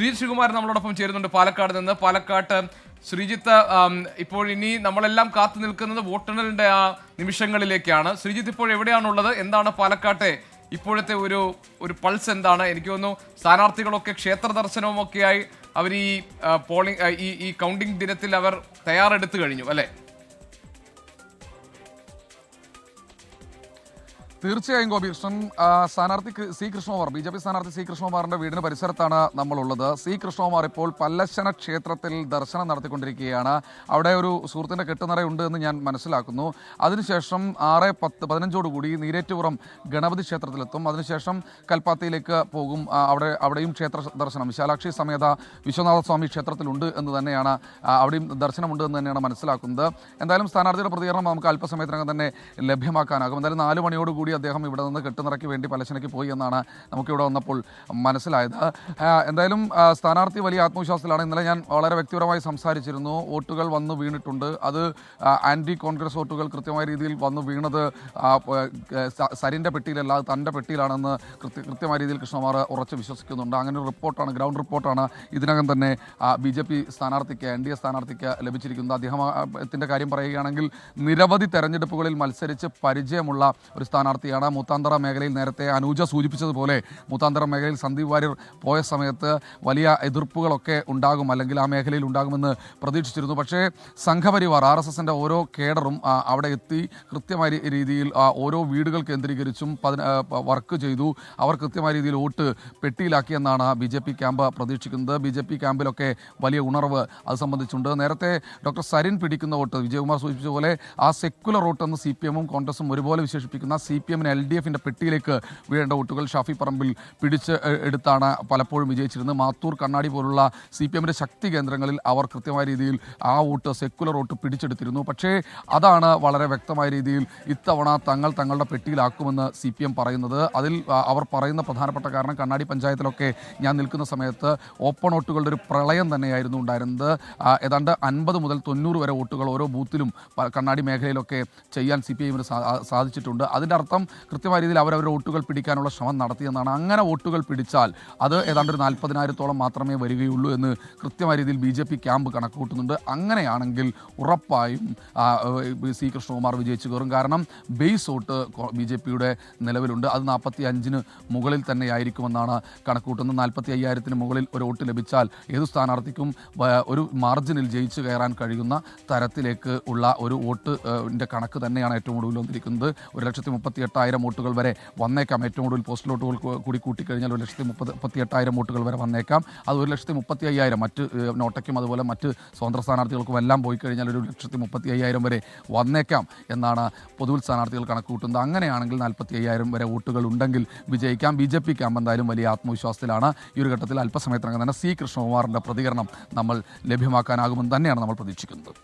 ശ്രീജിത്ത് ശ്രീകുമാർ നമ്മളോടൊപ്പം ചേരുന്നുണ്ട് പാലക്കാട് നിന്ന്. പാലക്കാട്ട് ശ്രീജിത്ത് ഇപ്പോൾ ഇനി നമ്മളെല്ലാം കാത്തു നിൽക്കുന്നത് വോട്ടെണ്ണലിന്റെ ആ നിമിഷങ്ങളിലേക്കാണ്. ശ്രീജിത്ത് ഇപ്പോൾ എവിടെയാണുള്ളത്? എന്താണ് പാലക്കാട്ടെ ഇപ്പോഴത്തെ ഒരു ഒരു പൾസ് എന്താണ്? എനിക്ക് തോന്നുന്നു സ്ഥാനാർത്ഥികളൊക്കെ ക്ഷേത്ര ദർശനവുമൊക്കെയായി അവർ ഈ പോളിംഗ് ഈ ഈ കൗണ്ടിംഗ് ദിനത്തിൽ അവർ തയ്യാറെടുത്തു കഴിഞ്ഞു അല്ലേ? തീർച്ചയായും ഗോപികൃഷ്ണൻ കൃഷ്ണൻ സ്ഥാനാർത്ഥി C Krishnakumar B J P സ്ഥാനാർത്ഥി സി കൃഷ്ണകുമാറിന്റെ വീടിന് പരിസരത്താണ് നമ്മളുള്ളത് സി കൃഷ്ണകുമാർ ഇപ്പോൾ പല്ലശന ക്ഷേത്രത്തിൽ ദർശനം നടത്തിക്കൊണ്ടിരിക്കുകയാണ്. അവിടെ ഒരു സുഹൃത്തിന്റെ കെട്ടുനിറയുണ്ട് എന്ന് ഞാൻ മനസ്സിലാക്കുന്നു. അതിനുശേഷം ആറ് പത്ത് പതിനഞ്ചോടുകൂടി നീരേറ്റുപുറം ഗണപതി ക്ഷേത്രത്തിലെത്തും. അതിനുശേഷം കൽപ്പാത്തിയിലേക്ക് പോകും. അവിടെ അവിടെയും ക്ഷേത്ര ദർശനം. വിശാലാക്ഷി സമേത വിശ്വനാഥ സ്വാമി ക്ഷേത്രത്തിലുണ്ട് എന്ന് തന്നെയാണ് അവിടെയും ദർശനമുണ്ട് എന്ന് തന്നെയാണ് മനസ്സിലാക്കുന്നത്. എന്തായാലും സ്ഥാനാർത്ഥിയുടെ പ്രതികരണം നമുക്ക് അല്പസമയത്തിനകം തന്നെ ലഭ്യമാക്കാനാകും. എന്തായാലും നാല് മണിയോടുകൂടി അദ്ദേഹം ഇവിടെ നിന്ന് കെട്ടുനിറയ്ക്ക് വേണ്ടി പലശനയ്ക്ക് പോയി എന്നാണ് നമുക്കിവിടെ വന്നപ്പോൾ മനസ്സിലായത്. എന്തായാലും സ്ഥാനാർത്ഥി വലിയ ആത്മവിശ്വാസത്തിലാണ്. ഇന്നലെ ഞാൻ വളരെ വ്യക്തിപരമായി സംസാരിച്ചിരുന്നു. വോട്ടുകൾ വന്നു വീണിട്ടുണ്ട്. അത് ആന്റി കോൺഗ്രസ് വോട്ടുകൾ കൃത്യമായ രീതിയിൽ വന്നു വീണത് സരിന്റെ പെട്ടിയിലല്ല അത് തന്റെ പെട്ടിയിലാണെന്ന് കൃത്യ കൃത്യമായ രീതിയിൽ കൃഷ്ണകുമാർ ഉറച്ച് വിശ്വസിക്കുന്നുണ്ട്. അങ്ങനെ ഒരു റിപ്പോർട്ടാണ് ഗ്രൗണ്ട് റിപ്പോർട്ടാണ് ഇതിനകം തന്നെ ബി ജെ പി സ്ഥാനാർത്ഥിക്ക് എൻ ഡി എ സ്ഥാനാർത്ഥിക്ക് ലഭിച്ചിരിക്കുന്നത്. അദ്ദേഹത്തിന്റെ കാര്യം പറയുകയാണെങ്കിൽ നിരവധി തെരഞ്ഞെടുപ്പുകളിൽ മത്സരിച്ച് പരിചയമുള്ള ഒരു സ്ഥാനാർത്ഥിയാണ് മൂത്താന്തറ മേഖലയിൽ നേരത്തെ അനൂജ സൂചിപ്പിച്ചതുപോലെ. മൂത്താന്തറ മേഖലയിൽ സന്ദീപ് വാര്യർ പോയ സമയത്ത് വലിയ എതിർപ്പുകളൊക്കെ ഉണ്ടാകും അല്ലെങ്കിൽ ആ മേഖലയിൽ ഉണ്ടാകുമെന്ന് പ്രതീക്ഷിച്ചിരുന്നു. പക്ഷേ സംഘപരിവാർ ആർ എസ് എസിന്റെ ഓരോ കേഡറും അവിടെ എത്തി കൃത്യമായ രീതിയിൽ ഓരോ വീടുകൾ കേന്ദ്രീകരിച്ചും വർക്ക് ചെയ്തു. അവർ കൃത്യമായ രീതിയിൽ വോട്ട് പെട്ടിയിലാക്കിയെന്നാണ് ബി ജെ പി ക്യാമ്പ് പ്രതീക്ഷിക്കുന്നത്. ബി ജെ പി ക്യാമ്പിലൊക്കെ വലിയ ഉണർവ് അത് സംബന്ധിച്ചുണ്ട്. നേരത്തെ ഡോക്ടർ സരിൻ പിടിക്കുന്ന വോട്ട് വിജയകുമാർ സൂചിപ്പിച്ച പോലെ ആ സെക്കുലർ വോട്ടെന്ന് സി പി എമ്മും കോൺഗ്രസും ഒരുപോലെ വിശേഷിപ്പിക്കുന്ന സി എമ്മിന് എൽ ഡി എഫിന്റെ പെട്ടിയിലേക്ക് വീഴേണ്ട വോട്ടുകൾ ഷാഫി പറമ്പിൽ പിടിച്ച് എടുത്താണ് പലപ്പോഴും വിജയിച്ചിരുന്നത്. മാത്തൂർ കണ്ണാടി പോലുള്ള സി പി എമ്മിന്റെ ശക്തി കേന്ദ്രങ്ങളിൽ അവർ കൃത്യമായ രീതിയിൽ ആ വോട്ട് സെക്കുലർ വോട്ട് പിടിച്ചെടുത്തിരുന്നു. പക്ഷേ അതാണ് വളരെ വ്യക്തമായ രീതിയിൽ ഇത്തവണ തങ്ങൾ തങ്ങളുടെ പെട്ടിയിലാക്കുമെന്ന് സി പി എം പറയുന്നത്. അതിൽ അവർ പറയുന്ന പ്രധാനപ്പെട്ട കാരണം കണ്ണാടി പഞ്ചായത്തിലൊക്കെ ഞാൻ നിൽക്കുന്ന സമയത്ത് ഓപ്പൺ വോട്ടുകളുടെ ഒരു പ്രളയം തന്നെയായിരുന്നു ഉണ്ടായിരുന്നത്. ഏതാണ്ട് അൻപത് മുതൽ തൊണ്ണൂറ് വരെ വോട്ടുകൾ ഓരോ ബൂത്തിലും പ- കണ്ണാടി മേഖലയിലൊക്കെ ചെയ്യാൻ സി പി എമ്മിന് സാധിച്ചിട്ടുണ്ട്. അതിന്റെ അർത്ഥം കൃത്യമായ രീതിയിൽ അവരവരുടെ വോട്ടുകൾ പിടിക്കാനുള്ള ശ്രമം നടത്തിയെന്നാണ്. അങ്ങനെ വോട്ടുകൾ പിടിച്ചാൽ അത് ഏതാണ്ട് ഒരു നാൽപ്പതിനായിരത്തോളം മാത്രമേ വരികയുള്ളൂ എന്ന് കൃത്യമായ രീതിയിൽ ബി ജെ പി ക്യാമ്പ് കണക്ക് കൂട്ടുന്നുണ്ട് അങ്ങനെയാണെങ്കിൽ ഉറപ്പായും സി കൃഷ്ണകുമാർ വിജയിച്ചു കയറും. കാരണം ബേസ് വോട്ട് ബി ജെ പിയുടെ നിലവിലുണ്ട്. അത് നാൽപ്പത്തി അഞ്ചിന് മുകളിൽ തന്നെ ആയിരിക്കുമെന്നാണ് കണക്കൂട്ടുന്നത് നാൽപ്പത്തി അയ്യായിരത്തിന് മുകളിൽ ഒരു വോട്ട് ലഭിച്ചാൽ ഏത് സ്ഥാനാർത്ഥിക്കും ഒരു മാർജിനിൽ ജയിച്ചു കയറാൻ കഴിയുന്ന തരത്തിലേക്ക് ഉള്ള ഒരു വോട്ടിന്റെ കണക്ക് തന്നെയാണ് ഏറ്റവും കൂടുതൽ വന്നിരിക്കുന്നത്. ഒരു ലക്ഷത്തി മുപ്പത്തി എട്ടായിരം വോട്ടുകൾ വരെ വന്നേക്കാം. ഏറ്റവും കൂടുതൽ പോസ്റ്റൽ വോട്ടുകൾ കൂടി കൂട്ടിക്കഴിഞ്ഞാൽ ഒരു ലക്ഷത്തി മുപ്പത് മുപ്പത്തി എട്ടായിരം വോട്ടുകൾ വരെ വന്നേക്കാം. അത് ഒരു ലക്ഷത്തി മുപ്പത്തി അയ്യായിരം മറ്റ് നോട്ടയ്ക്കും അതുപോലെ മറ്റ് സ്വതന്ത്ര സ്ഥാനാർത്ഥികൾക്കും എല്ലാം പോയി കഴിഞ്ഞാൽ ഒരു ലക്ഷത്തി മുപ്പത്തി അയ്യായിരം വരെ വന്നേക്കാം എന്നാണ് പൊതുവിൽ സ്ഥാനാർത്ഥികൾ കണക്ക് കൂട്ടുന്നത് അങ്ങനെയാണെങ്കിൽ നാൽപ്പത്തി അയ്യായിരം വരെ വോട്ടുകൾ ഉണ്ടെങ്കിൽ വിജയിക്കാം. ബി ജെ പി ക്യാമ്പ് എന്തായാലും വലിയ ആത്മവിശ്വാസത്തിലാണ്. ഈ ഒരു ഘട്ടത്തിൽ അല്പസമയത്തിനകം തന്നെ സി കൃഷ്ണകുമാറിന്റെ പ്രതികരണം നമ്മൾ ലഭ്യമാക്കാനാകുമെന്ന് തന്നെയാണ് നമ്മൾ പ്രതീക്ഷിക്കുന്നത്.